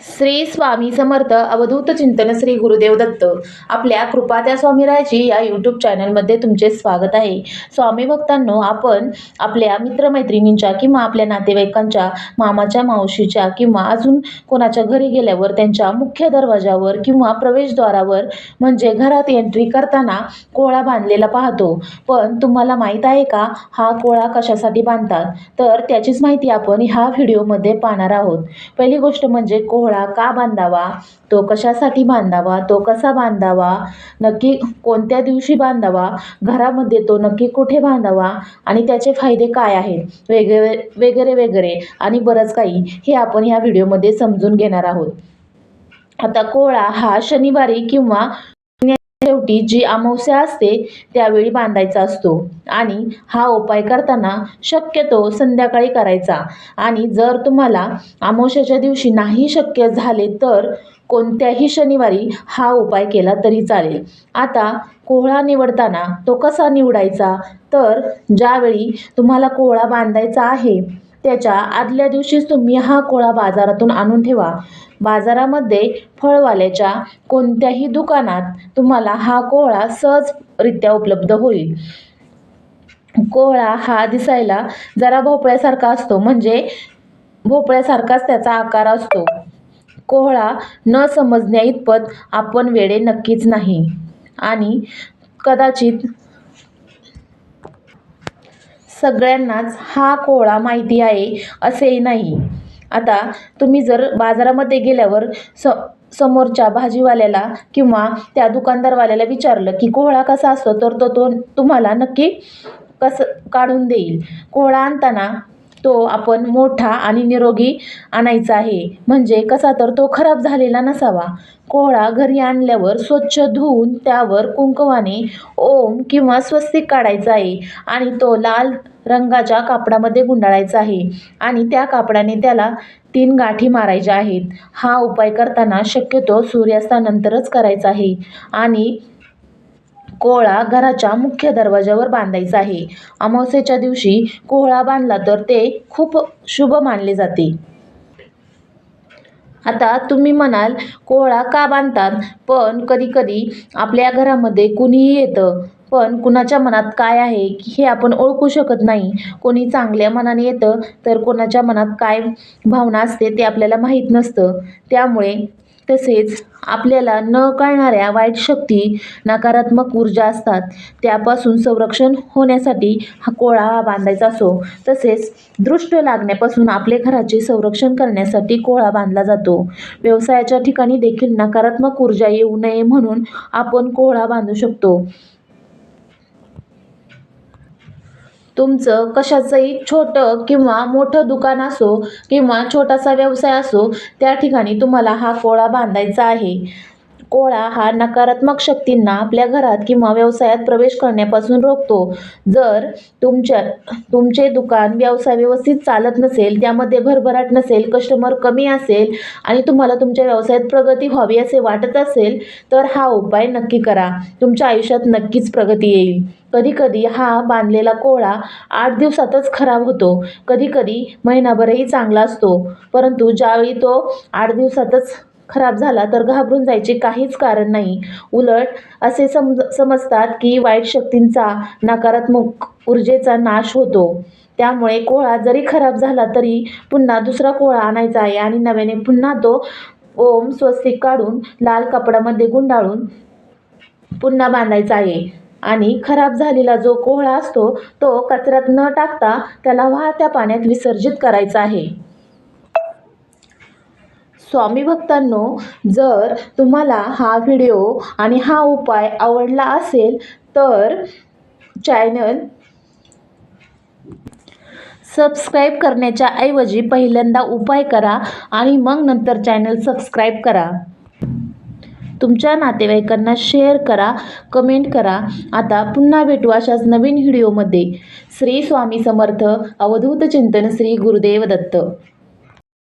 श्री स्वामी समर्थ अवधूत चिंतन श्री गुरुदेव दत्त. आपल्या कृपा त्या स्वामीरायाची या यूट्यूब चॅनलमध्ये तुमचे स्वागत आहे. स्वामी भक्तांनो आपण आपल्या मित्रमैत्रिणींच्या किंवा आपल्या नातेवाईकांच्या मामाच्या मावशीच्या किंवा अजून कोणाच्या घरी गेल्यावर त्यांच्या मुख्य दरवाजावर किंवा प्रवेशद्वारावर म्हणजे घरात एंट्री करताना कोळा बांधलेला पाहतो. पण तुम्हाला माहीत आहे का? हा कोळा कशासाठी बांधतात? तर त्याचीच माहिती आपण ह्या व्हिडिओमध्ये पाहणार आहोत. पहिली गोष्ट म्हणजे पोहळा का बांधावा? तो कशासाठी बांधावा? तो कसा बांधावा? नक्की कोणत्या दिवशी बांधावा? घरामध्ये तो नक्की कुठे बांधावा? आणि त्याचे फायदे काय आहेत? वेगळे वगैरे वगैरे आणि बरंच काही हे आपण ह्या व्हिडिओमध्ये समजून घेणार आहोत. आता कोळा हा शनिवारी किंवा शेवटी जी अमावस्या असते त्यावेळी बांधायचा असतो. आणि हा उपाय करताना शक्यतो संध्याकाळी करायचा. आणि जर तुम्हाला अमावस्याच्या दिवशी नाही शक्य झाले तर कोणत्याही शनिवारी हा उपाय केला तरी चालेल. आता कोहळा निवडताना तो कसा निवडायचा? तर ज्यावेळी तुम्हाला कोहळा बांधायचा आहे त्याच्या आदल्या दिवशीच तुम्ही हा कोळा बाजारातून आणून ठेवा. बाजारामध्ये फळवाल्याच्या कोणत्याही दुकानात तुम्हाला हा कोहळा सहजरित्या उपलब्ध होईल. कोहळा हा दिसायला जरा भोपळ्यासारखा असतो म्हणजे भोपळ्यासारखाच त्याचा आकार असतो. कोहळा न समजण्या इतपत आपण वेडे नक्कीच नाही. आणि कदाचित सगळ्यांनाच हा कोहळा माहिती आहे असेही नाही. आता तुम्ही जर बाजारामध्ये गेल्यावर स समोरच्या भाजीवाल्याला किंवा त्या दुकानदारवाल्याला विचारलं की कोहळा कसा असतो तर तो तो तुम्हाला नक्की कसं काढून देईल. कोहळा आणताना तो आपण मोठा आणि निरोगी आणायचा आहे. म्हणजे कसा तर तो खराब झालेला नसावा. कोहळा घरी आणल्यावर स्वच्छ धुवून त्यावर कुंकवाने ओम किंवा स्वस्तिक काढायचा आहे आणि तो लाल रंगाच्या कापडामध्ये गुंडाळायचा आहे आणि त्या कापडाने त्याला तीन गाठी मारायच्या आहेत. हा उपाय करताना शक्यतो सूर्यास्तानंतरच करायचा आहे. आणि कोहळा घराच्या मुख्य दरवाजावर बांधायचा आहे. अमावस्येच्या दिवशी कोहळा बांधला तर ते खूप शुभ मानले जाते. आता तुम्ही म्हणाल कोहळा का बांधतात? पण कधीकधी आपल्या घरामध्ये कुणीही येतं. पण कुणाच्या मनात काय आहे हे आपण ओळखू शकत नाही. कोणी चांगल्या मनाने येतं तर कोणाच्या मनात काय भावना असते ते आपल्याला माहीत नसतं. त्यामुळे तसेच आपल्याला न कळणाऱ्या वाईट शक्ती नकारात्मक ऊर्जा असतात. त्यापासून संरक्षण होण्यासाठी हा कोळा हा बांधायचा असो तसेच दृष्ट लागण्यापासून आपले घराचे संरक्षण करण्यासाठी कोळा बांधला जातो. व्यवसायाच्या ठिकाणी देखील नकारात्मक ऊर्जा येऊ नये म्हणून आपण कोळा बांधू शकतो. तुमचं कशाचंही छोटं किंवा मोठं दुकान असो किंवा छोटासा व्यवसाय असो त्या ठिकाणी तुम्हाला हा कोळा बांधायचा आहे. कोळा हा नकारात्मक शक्तींना आपल्या घरात किंवा व्यवसायात प्रवेश करण्यापासून रोखतो. जर तुमच्या तुमचे दुकान व्यवसाय व्यवस्थित चालत नसेल त्यामध्ये भरभराट नसेल कस्टमर कमी असेल आणि तुम्हाला तुमच्या व्यवसायात प्रगती व्हावी असे वाटत असेल तर हा उपाय नक्की करा. तुमच्या आयुष्यात नक्कीच प्रगती येईल. कधीकधी हा बांधलेला कोळा आठ दिवसातच खराब होतो. कधीकधी महिनाभरही चांगला असतो. परंतु ज्यावेळी तो आठ दिवसातच खराब झाला तर घाबरून जायचे काहीच कारण नाही. उलट असे समज समजतात की वाईट शक्तींचा नकारात्मक ऊर्जेचा नाश होतो. त्यामुळे कोळा जरी खराब झाला तरी पुन्हा दुसरा कोळा आणायचा आहे आणि नव्याने पुन्हा तो ओम स्वस्तिक काढून लाल कपड्यामध्ये गुंडाळून पुन्हा बांधायचा आहे. आणि खराब झालेला जो कोहळा असतो तो कचऱ्यात न टाकता त्याला वाहत्या पाण्यात विसर्जित करायचा आहे. स्वामी भक्तांनो जर तुम्हाला हा व्हिडिओ आणि हा उपाय आवडला असेल तर चॅनल सबस्क्राईब करण्याच्या ऐवजी पहिल्यांदा उपाय करा आणि मग नंतर चॅनल सबस्क्राईब करा. तुमच्या नातेवाईकांना शेअर करा कमेंट करा. आता पुन्हा भेटू अशाच नवीन व्हिडिओमध्ये श्री स्वामी समर्थ अवधूत चिंतन श्री गुरुदेव दत्त.